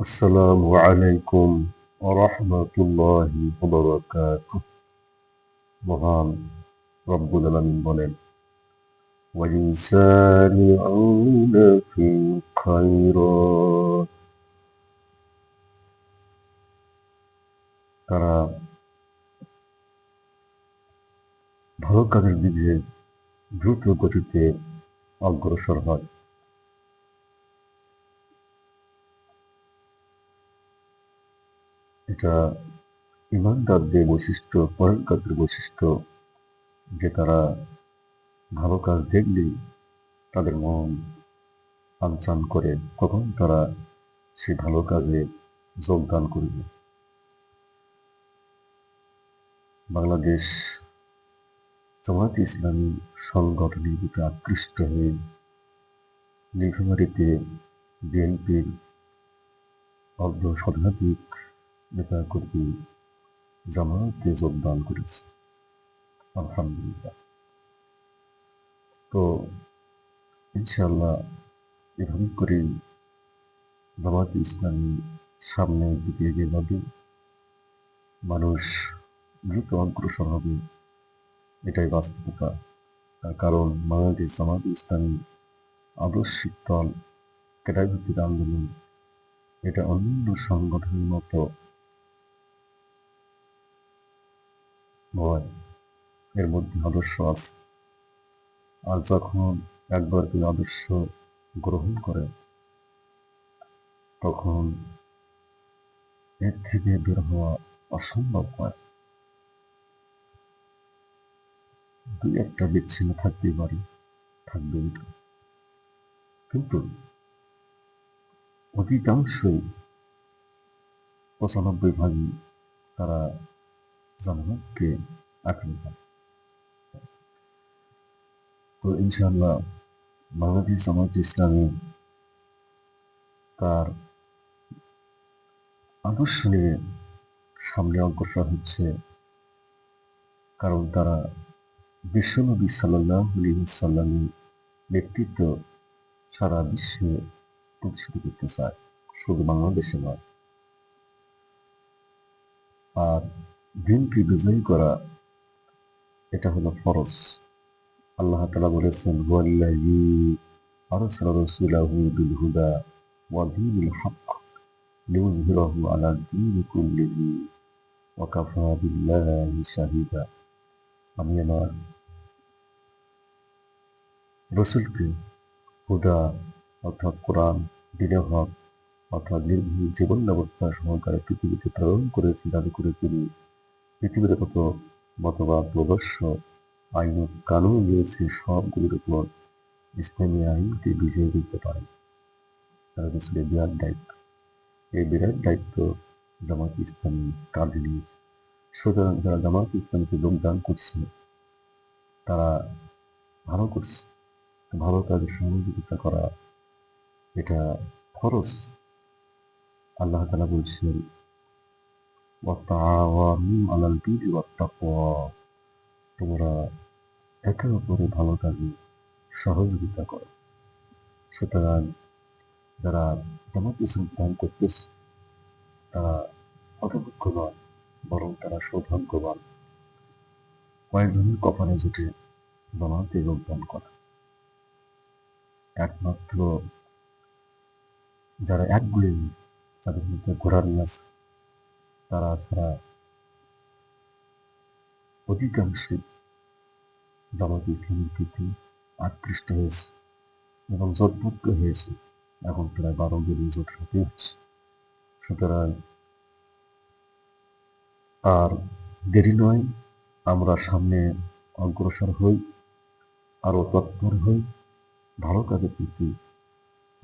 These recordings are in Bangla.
السلام عليكم ورحمة الله وبركاته মহান রব্বুল আলামিন বলেন ويسارعون في الخيرات তারা ভালো কাজের দিকে দ্রুত গতিতে অগ্রসর হয় এটা ইমানদারদের বৈশিষ্ট্য পরকারদের বৈশিষ্ট্য, যে তারা ভালো কাজ দেখলেই তাদের মন আনচান করে কখন তারা সেই ভালো কাজে যোগদান করবে। বাংলাদেশ জামাত ইসলামী সংগঠনের দিকে আকৃষ্ট হয়ে নীলফামারীতে বিএনপির অর্ধ শতাধিক নেতাকর্মী জামাতে যোগদান করেছে? আলহামদুলিল্লাহ। তো ইনশাল্লাহ এভাবে করেই জামাত ইসলামী সামনের দিকে এগিয়ে যাবে। মানুষ দ্রুত অগ্রসর হবে, এটাই বাস্তবতা। তার কারণ বাংলাদেশ জামাত ইসলামী আদর্শিক দল, ক্রীড়াভিত্তিক আন্দোলন, এটা অন্যান্য সংগঠনের মতো নয় এর মধ্যে আদর্শ আছে। আর যখন একবার কেউ আদর্শ গ্রহণ করে, তখন এর থেকে বের হওয়া অসম্ভব হয়। দুই একটা বিচ্ছিন্ন থাকতেই পারে, থাকবেই তো। কিন্তু অধিকাংশই পঁচানব্বই ভাগই তারা জামাতকে আঁকড়ে হয়। তো ইনশাআল্লাহ বাংলাদেশ জামাত ইসলামী তার আদর্শ সামনে অগ্রসর হচ্ছে কারণ তারা বিশ্বনবী সাল্লাহ নেতৃত্ব সারা বিশ্বে প্রতিষ্ঠিত করতে চায়। শুধু বাংলাদেশে নয়। আর দিনকে বিজয়ী করা, এটা হলো ফরজ। আল্লাহ তালা বলেছেন ওয়াল্লাহি আমি আমার রসুলকে হুদা অর্থাৎ কোরআন দিনে হক অর্থাৎ নির্ভুল জীবন ব্যবস্থা সহকারে পৃথিবীতে প্রেরণ করেছি যাতে করে তিনি পৃথিবীর কত মতবাদ আদর্শ আইন কানুন রয়েছে, সবগুলির উপর ইসলামী আইনকে বিজয় দিতে পারে। তারা হচ্ছে বিরাট দায়িত্ব। এই বিরাট দায়িত্ব জামাত ইসলামী কাঁধে নিয়েছে সুতরাং যারা জামাত ইসলামীকে যোগদান করছে, তারা ভালো করছে। ভালো কাজে সহযোগিতা করা, এটা খরচ আল্লাহ তালা বলছেন আলাল বীর তোমরা একে অপরে ভালো কাজে সহযোগিতা করো। সুতরাং যারা জামাত ইসলাম করতেছে, তারা নয় বরং তারা সৌভাগ্যবান। কয়েকজনের কপালে জুটে জামাতে যোগদান করা। একমাত্র যারা একগুলি যাদের মধ্যে ঘোরার আছে তারা ছাড়া অধিকাংশই জামাত ইসলামের প্রতি আকৃষ্ট হয়েছে এবং জোটবদ্ধ হয়েছে এখন প্রায় বারো দিন জোট হাতে হচ্ছে সুতরাং আর দেরি নয়, আমরা সামনে অগ্রসর হই, আরও তৎপর হই, ভালো কাজের প্রতি,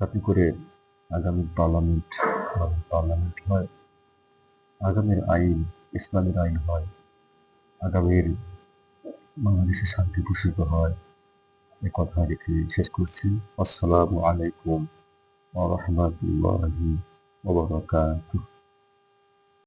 যাতে করে আগামী পার্লামেন্ট পার্লামেন্ট হয়। আগামীর আইন ইসলামের আইন হয় আগামীর বাংলাদেশে শান্তি ঘোষিত হয় এ কথা রেখে শেষ করছি আসসালামু আলাইকুম ওয়া রাহমাতুল্লাহি ওয়া বারাকাতুহু